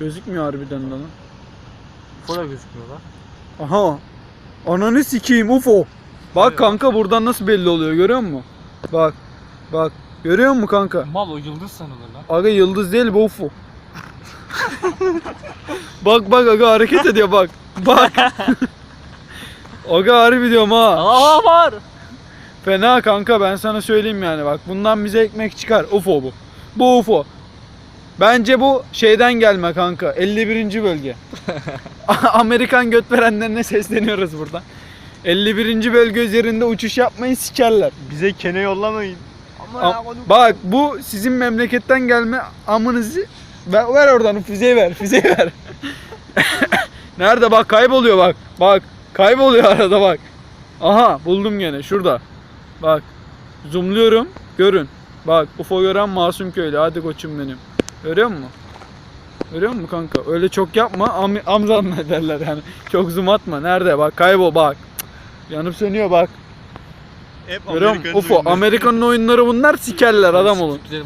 Gözükmüyor harbiden de lan. UFO da gözükmüyor lan. Aha. Ananı sikeyim UFO. Bak Hayır. kanka buradan nasıl belli oluyor görüyor musun? Bak. Bak. Görüyor musun kanka? Mal o yıldız sanılır lan. Aga yıldız değil bu UFO. bak bak aga hareket ediyor bak. Bak. aga harbi diyorum ha. Aa var. Fena kanka ben sana söyleyeyim yani bak. Bundan bize ekmek çıkar. UFO bu. Bu UFO. Bence bu şeyden gelme kanka. 51. bölge. Amerikan göt verenlerine sesleniyoruz buradan. 51. bölge üzerinde uçuş yapmayın sikerler. Bize kene yollamayın. Am- bak bu sizin memleketten gelme amınızı ver, ver oradan füzeyi ver füzeyi ver. Nerede bak kayboluyor bak. Bak kayboluyor arada bak. Aha buldum gene şurada. Bak zoomluyorum görün. Bak UFO gören masum köylü hadi koçum benim. Görüyor musun? Görüyor musun kanka? Öyle çok yapma am amzan derler yani. Çok zoom atma. Nerede bak kaybol bak. Yanıp sönüyor bak. Hep Görüyor musun? Amerika'nın UFO. oyunları. Amerika'nın oyunları bunlar sikerler adam olun.